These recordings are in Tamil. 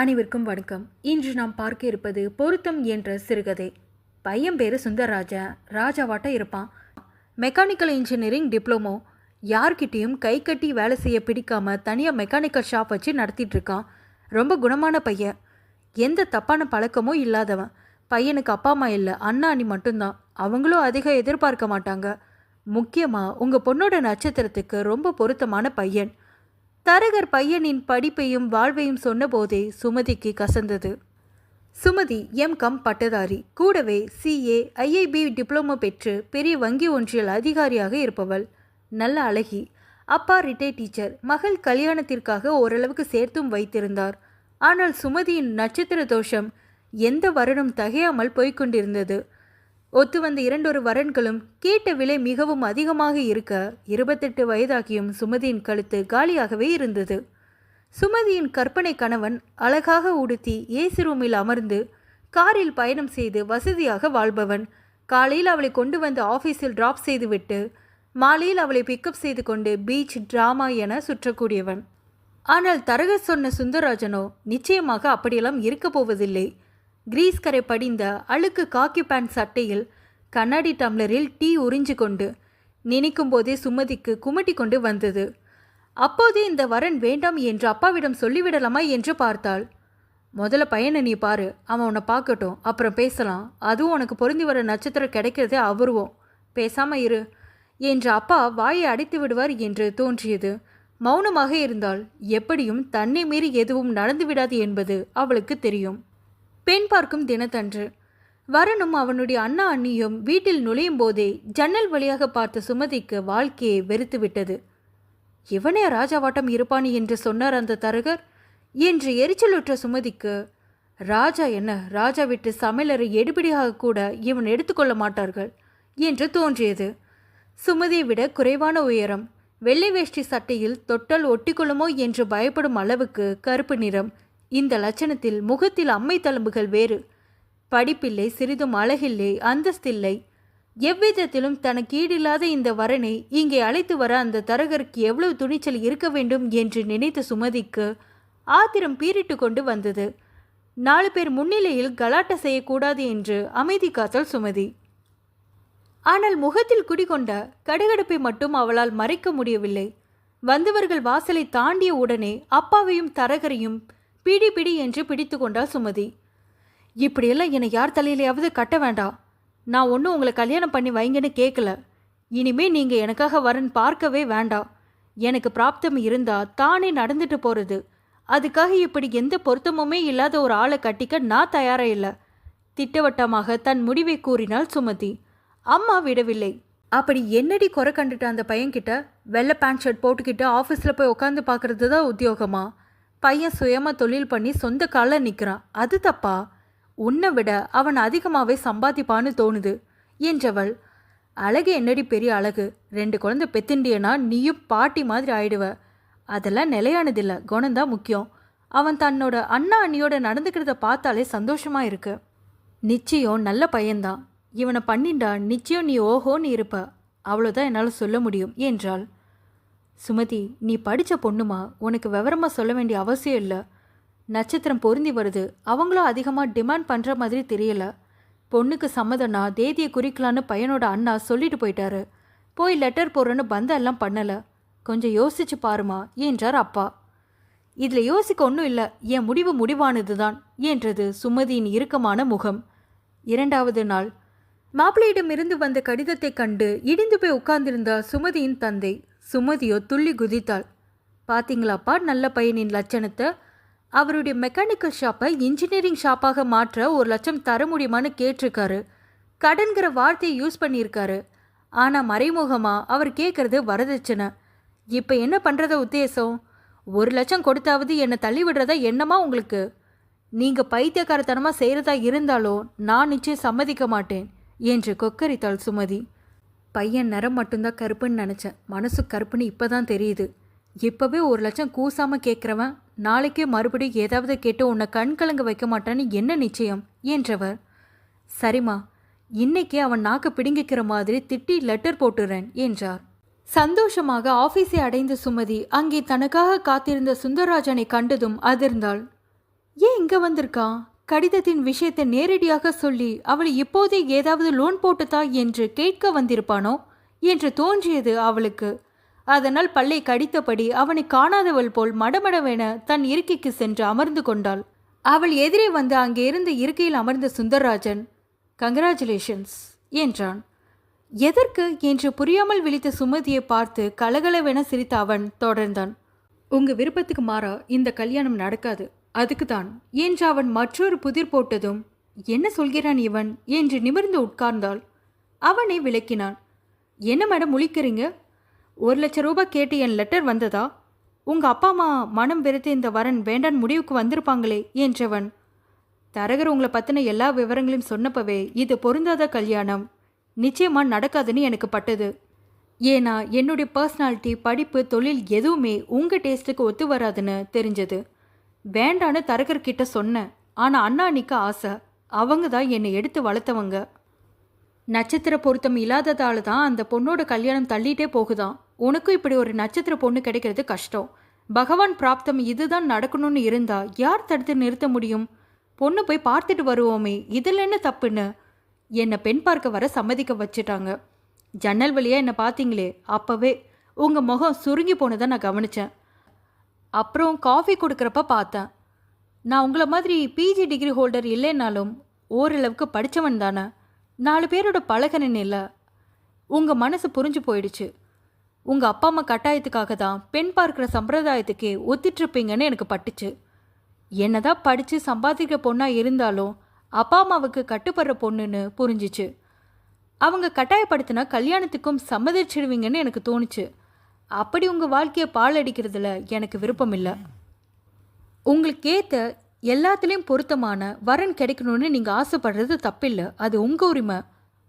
அனைவருக்கும் வணக்கம். இன்று நாம் பார்க்க இருப்பது பொருத்தம் என்ற சிறுகதை. பையன் பேர் சுந்தரராஜா. ராஜாவாட்ட இருப்பான். மெக்கானிக்கல் இன்ஜினியரிங் டிப்ளமோ யார்கிட்டேயும் கை கட்டி வேலை செய்ய பிடிக்காம தனியாக மெக்கானிக்கல் ஷாப் வச்சு நடத்திட்டுருக்கான் ரொம்ப குணமான பையன். எந்த தப்பான பழக்கமும் இல்லாதவன். பையனுக்கு அப்பா அம்மா இல்லை. அண்ணா அண்ணி மட்டும்தான். அவங்களும் அதிகம் எதிர்பார்க்க மாட்டாங்க. முக்கியமாக உங்கள் பொண்ணோட நட்சத்திரத்துக்கு ரொம்ப பொருத்தமான பையன். தரகர் பையனின் படிப்பையும் வாழ்வையும் சொன்னபோதே சுமதிக்கு கசந்தது. சுமதி எம். கம். பட்டதாரி. கூடவே சிஏ ஐஐபி டிப்ளமோ பெற்று பெரிய வங்கி ஒன்றில் அதிகாரியாக இருப்பவள். நல்ல அழகி. அப்பா ரிட்டை டீச்சர் மகள் கல்யாணத்திற்காக ஓரளவுக்கு சேர்த்தும் வைத்திருந்தார். ஆனால் சுமதியின் நட்சத்திர தோஷம் எந்த வருடம் தகையாமல் போய்க்கொண்டிருந்தது ஒத்து வந்த இரண்டொரு வரன்களும் கேட்ட விலை மிகவும் அதிகமாக இருக்க இருபத்தெட்டு வயதாகியும் சுமதியின் கழுத்து காலியாகவே இருந்தது. சுமதியின் கற்பனை கணவன் அழகாக உடுத்தி ஏசி ரூமில் அமர்ந்து காரில் பயணம் செய்து வசதியாக வாழ்பவன். காலையில் அவளை கொண்டு வந்து ஆஃபீஸில் டிராப் செய்துவிட்டு மாலையில் அவளை பிக்கப் செய்து கொண்டு பீச் ட்ராமா என சுற்றக்கூடியவன். ஆனால் தரகர் சொன்ன சுந்தரராஜனோ நிச்சயமாக அப்படியெல்லாம் இருக்கப் போவதில்லை. கிரீஸ் கரை படிந்த அழுக்கு காக்கி பேண்ட் சட்டையில் கண்ணாடி டம்ளரில் டீ உறிஞ்சு கொண்டு நினைக்கும் போதே சுமதிக்கு குமட்டி கொண்டு வந்தது. அப்போதே இந்த வரன் வேண்டாம் என்று அப்பாவிடம் சொல்லிவிடலாமா என்று பார்த்தாள். முதல்ல பையனை நீ பாரு அவன் உன்னை பார்க்கட்டும் அப்புறம் பேசலாம். அதுவும் உனக்கு பொருந்தி வர நட்சத்திரம் கிடைக்கிறதே அவருவோம். பேசாம இரு என்று அப்பா வாயை அடைத்து விடுவார் என்று தோன்றியது. மௌனமாக இருந்தால் எப்படியும் தன்னை மீறி எதுவும் நடந்து விடாது என்பது அவளுக்கு தெரியும். பெண் பார்க்கும் தினத்தன்று. வரனும் அவனுடைய அண்ணா அண்ணியும் வீட்டில் நுழையும் போதே ஜன்னல் வழியாக பார்த்த சுமதிக்கு வாழ்க்கையை வெறுத்து விட்டது இவனே ராஜாவாட்டம் இருப்பான் என்று சொன்னார் அந்த தரகர். என்று எரிச்சலுற்ற சுமதிக்கு ராஜா என்ன ராஜா விட்டு சமையலறை எடுபடியாக கூட இவன் எடுத்துக்கொள்ள மாட்டார்கள் என்று தோன்றியது. சுமதியை விட குறைவான உயரம் வெள்ளை வேஷ்டி சட்டையில் தொட்டல் ஒட்டிக்கொள்ளுமோ என்று பயப்படும் அளவுக்கு கருப்பு நிறம் இந்த லட்சணத்தில் முகத்தில் அம்மை தழும்புகள் வேறு. படிப்பில்லை சிறிதும் அழகில்லை அந்தஸ்தில்லை. எவ்விதத்திலும் தனக்கு ஈடில்லாத இந்த வரனை இங்கே அழைத்து வர அந்த தரகருக்கு எவ்வளவு துணிச்சல் இருக்க வேண்டும் என்று நினைத்த சுமதிக்கு ஆத்திரம் பீறிட்டு கொண்டு வந்தது. நாலு பேர் முன்னிலையில் கலாட்ட செய்யக்கூடாது என்று அமைதி காத்தாள் சுமதி. ஆனால் முகத்தில் குடிகொண்ட கடுகடுப்பை மட்டும் அவளால் மறைக்க முடியவில்லை. வந்தவர்கள் வாசலை தாண்டிய உடனே அப்பாவையும் தரகரையும் பிடி பிடி என்று பிடித்து கொண்டாள் சுமதி. இப்படியெல்லாம் என்னை யார் தலையிலையாவது கட்ட வேண்டாம் நான் ஒன்றும் உங்களை கல்யாணம் பண்ணி வைங்கன்னு கேட்கல இனிமே நீங்கள் எனக்காக வரன் பார்க்கவே வேண்டாம் எனக்கு பிராப்தம் இருந்தால் தானே நடந்துட்டு போகிறது அதுக்காக இப்படி எந்த பொருத்தமுமே இல்லாத ஒரு ஆளை கட்டிக்க நான் தயாராக இல்லை. திட்டவட்டமாக தன் முடிவை கூறினாள் சுமதி. அம்மா விடவில்லை. அப்படி என்னடி குறை கண்டுட்டு அந்த பையன்கிட்ட? வெள்ளை பேண்ட் ஷர்ட் போட்டுக்கிட்டு ஆஃபீஸில் போய் உட்காந்து பார்க்கறது தான் உத்தியோகமா? பையன் சுயமாக தொழில் பண்ணி சொந்த காலில் நிற்கிறான் அது தப்பா? உன்னை விட அவன் அதிகமாகவே சம்பாதிப்பான்னு தோணுது என்றவள். அழகு என்னடி பெரிய அழகு? ரெண்டு குழந்தை பெத்திண்டியனா? நீயும் பாட்டி மாதிரி ஆயிடுவ. அதெல்லாம் நிலையானதில்லை. குணம்தான் முக்கியம். அவன் தன்னோட அண்ணா அண்ணியோட நடந்துக்கிறத பார்த்தாலே சந்தோஷமாக இருக்கு. நிச்சயம் நல்ல பையன்தான். இவனை பண்ணிண்டா நிச்சயம் நீ ஓஹோன்னு இருப்ப. அவ்வளோதான் என்னால் சொல்ல முடியும் என்றாள். சுமதி நீ படித்த பொண்ணுமா? உனக்கு விவரமாக சொல்ல வேண்டிய அவசியம் இல்லை. நட்சத்திரம் பொருந்தி வருது. அவங்களும் அதிகமாக டிமாண்ட் பண்ணுற மாதிரி தெரியல. பொண்ணுக்கு சம்மதம்னா தேதியை குறிக்கலான்னு பையனோட அண்ணா சொல்லிட்டு போயிட்டாரு. போய் லெட்டர் போடுறேன்னு பந்தம் எல்லாம் பண்ணலை. கொஞ்சம் யோசிச்சு பாருமா என்றார் அப்பா. இதில் யோசிக்க ஒன்றும் இல்லை. என் முடிவு முடிவானது தான் என்றது சுமதியின் இறுக்கமான முகம். இரண்டாவது நாள். மாப்பிள்ளையிடமிருந்து வந்த கடிதத்தை கண்டு இடிந்து போய் உட்கார்ந்திருந்தார் சுமதியின் தந்தை சுமதியோ துள்ளி குதித்தாள். பார்த்தீங்களாப்பா நல்ல பையனின் லட்சணத்தை? அவருடைய மெக்கானிக்கல் ஷாப்பை இன்ஜினியரிங் ஷாப்பாக மாற்ற ஒரு லட்சம் தர முடியுமான்னு கேட்டிருக்காரு. கடன்கிற வார்த்தையை யூஸ் பண்ணியிருக்காரு. ஆனால் மறைமுகமாக அவர் கேட்குறது வரதட்சணை. இப்போ என்ன பண்ணுறத உத்தேசம்? ஒரு லட்சம் கொடுத்தாவது என்னை தள்ளி விடுறதா என்னமா உங்களுக்கு? நீங்கள் பைத்தியக்காரத்தனமாக செய்கிறதா இருந்தாலும் நான் நிச்சயம் சம்மதிக்க மாட்டேன் என்று கொக்கரித்தாள் சுமதி. பையன் நிறம் மட்டும்தான் கருப்புன்னு நினச்சேன். மனசு கருப்புன்னு இப்போ தான் தெரியுது. இப்போவே ஒரு லட்சம் கூசாமல் கேட்குறவன் நாளைக்கே மறுபடியும் ஏதாவது கேட்டு உன்னை கண் கலங்க வைக்க மாட்டான்னு என்ன நிச்சயம்? என்றவர். சரிம்மா இன்னைக்கே அவன் நாக்கு பிடுங்கிக்கிற மாதிரி திட்டி லெட்டர் போட்டுறேன் என்றார். சந்தோஷமாக ஆஃபீஸை அடைந்த சுமதி அங்கே தனக்காக காத்திருந்த சுந்தரராஜனை கண்டதும் அதிர்ந்தாள். ஏன் இங்கே வந்திருக்கான்? கடிதத்தின் விஷயத்தை நேரடியாக சொல்லி அவளை இப்போதே ஏதாவது லோன் போட்டுதா என்று கேட்க வந்திருப்பானோ என்று தோன்றியது அவளுக்கு. அதனால் பல்லை கடித்தபடி அவனை காணாதவள் போல் மடமடவென தன் இருக்கைக்கு சென்று அமர்ந்து கொண்டாள். அவள் எதிரே வந்து அங்கே இருந்த இருக்கையில் அமர்ந்த சுந்தரராஜன் கங்கராச்சுலேஷன்ஸ் என்றான். எதற்கு? என்று புரியாமல் விழித்த சுமதியை பார்த்து கலகலவென சிரித்த அவன் தொடர்ந்தான். உங்கள் விருப்பத்துக்கு மாறா இந்த கல்யாணம் நடக்காது. அதுக்கு தான். என்று அவன் மற்றொரு புதிர் போட்டதும் என்ன சொல்கிறான் இவன்? என்று நிமிர்ந்து உட்கார்ந்தாள். அவனை விளக்கினான் என்ன மேடம் முழிக்கிறீங்க? ஒரு லட்ச ரூபாய் கேட்டு என் லெட்டர் வந்ததா? உங்க அப்பா அம்மா மனம் வெறுத்து இந்த வரன் வேண்டான் முடிவுக்கு வந்திருப்பாங்களே என்றவன். தரகர் உங்களை பற்றின எல்லா விவரங்களையும் சொன்னப்பவே இது பொருந்தாத கல்யாணம். நிச்சயமா நடக்காதுன்னு எனக்கு பட்டது. ஏன்னா என்னுடைய பர்சனாலிட்டி படிப்பு தொழில் எதுவுமே உங்கள் டேஸ்ட்டுக்கு ஒத்து வராதுன்னு தெரிஞ்சது. வேண்டான்னு தரகர்கிட்ட சொன்னேன். ஆனால் அண்ணாணிக்கு ஆசை. அவங்க தான் என்னை எடுத்து வளர்த்தவங்க. நட்சத்திர பொருத்தம் இல்லாததால தான் அந்த பொண்ணோட கல்யாணம் தள்ளிட்டே போகுதான். உனக்கும் இப்படி ஒரு நட்சத்திர பொண்ணு கிடைக்கிறது கஷ்டம். பகவான் பிராப்தம் இதுதான் நடக்கணும்னு இருந்தா யார் தடுத்து நிறுத்த முடியும்? பொண்ணு போய் பார்த்துட்டு வருவோமே இதில் என்ன தப்புன்னு? என்னை பெண் பார்க்க வர சம்மதிக்க வச்சுட்டாங்க. ஜன்னல் வழியாக என்னை பார்த்தீங்களே அப்போவே உங்கள் முகம் சுருங்கி போனதை நான் கவனித்தேன் அப்புறம் காஃபி கொடுக்குறப்ப பார்த்தேன். நான் உங்களை மாதிரி பிஜி டிகிரி ஹோல்டர் இல்லைன்னாலும் ஓரளவுக்கு படித்தவன் தானே. நாலு பேரோட பழகனன் இல்லை உங்கள் மனசு புரிஞ்சு போயிடுச்சு. உங்கள் அப்பா அம்மா கட்டாயத்துக்காக தான் பெண் பார்க்குற சம்பிரதாயத்துக்கே ஒத்திட்டுருப்பீங்கன்னு எனக்கு பட்டுச்சு. என்னதான் படித்து சம்பாதிக்கிற பொண்ணாக இருந்தாலும் அப்பா அம்மாவுக்கு கட்டுப்படுற பொண்ணுன்னு புரிஞ்சிச்சு. அவங்க கட்டாயப்படுத்தினா கல்யாணத்துக்கும் சம்மதிச்சிடுவீங்கன்னு எனக்கு தோணுச்சு. அப்படி உங்கள் வாழ்க்கையை பாழடிக்கிறதுல எனக்கு விருப்பம் இல்லை உங்களுக்கு ஏற்ற எல்லாத்துலேயும் பொருத்தமான வரன் கிடைக்கணும்னு நீங்கள் ஆசைப்படுறது தப்பில்லை. அது உங்கள் உரிமை.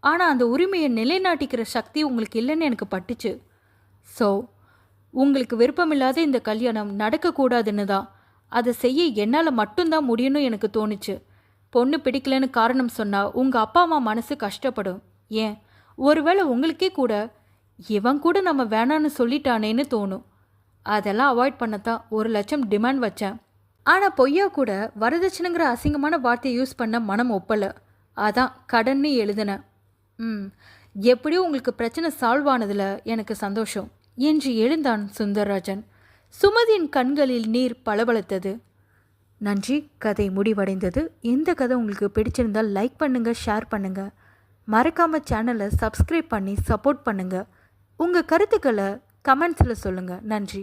ஆனால் அந்த உரிமையை நிலைநாட்டிக்கிற சக்தி உங்களுக்கு இல்லைன்னு எனக்கு பட்டுச்சு. ஸோ உங்களுக்கு விருப்பமில்லாத இந்த கல்யாணம் நடக்கக்கூடாதுன்னு தான். அதை செய்ய என்னால் மட்டும்தான் முடியும்னு எனக்கு தோணுச்சு. பொண்ணு பிடிக்கலன்னு காரணம் சொன்னால் உங்கள் அப்பா அம்மா மனசு கஷ்டப்படும். ஏன்? ஒருவேளை உங்களுக்கே கூட இவன் கூட நம்ம வேணான்னு சொல்லிட்டானேன்னு தோணும். அதெல்லாம் அவாய்ட் பண்ணத்தான் ஒரு லட்சம் டிமாண்ட் வச்சேன். ஆனால் பொய்யா கூட வரதட்சணைங்கிற அசிங்கமான வார்த்தையை யூஸ் பண்ண மனம் ஒப்பலை. அதான் கடன்னு எழுதினேன். ம் எப்படியோ உங்களுக்கு பிரச்சனை சால்வ் ஆனதில் எனக்கு சந்தோஷம். என்று எழுந்தான் சுந்தரராஜன். சுமதியின் கண்களில் நீர் பளபளத்தது. நன்றி கதை முடிவடைந்தது. இந்த கதை உங்களுக்கு பிடிச்சிருந்தால் லைக் பண்ணுங்கள் ஷேர் பண்ணுங்கள் மறக்காமல் சேனலை சப்ஸ்கிரைப் பண்ணி சப்போர்ட் பண்ணுங்கள் உங்கள் கருத்துக்களை கமெண்ட்ஸில் சொல்லுங்கள் நன்றி.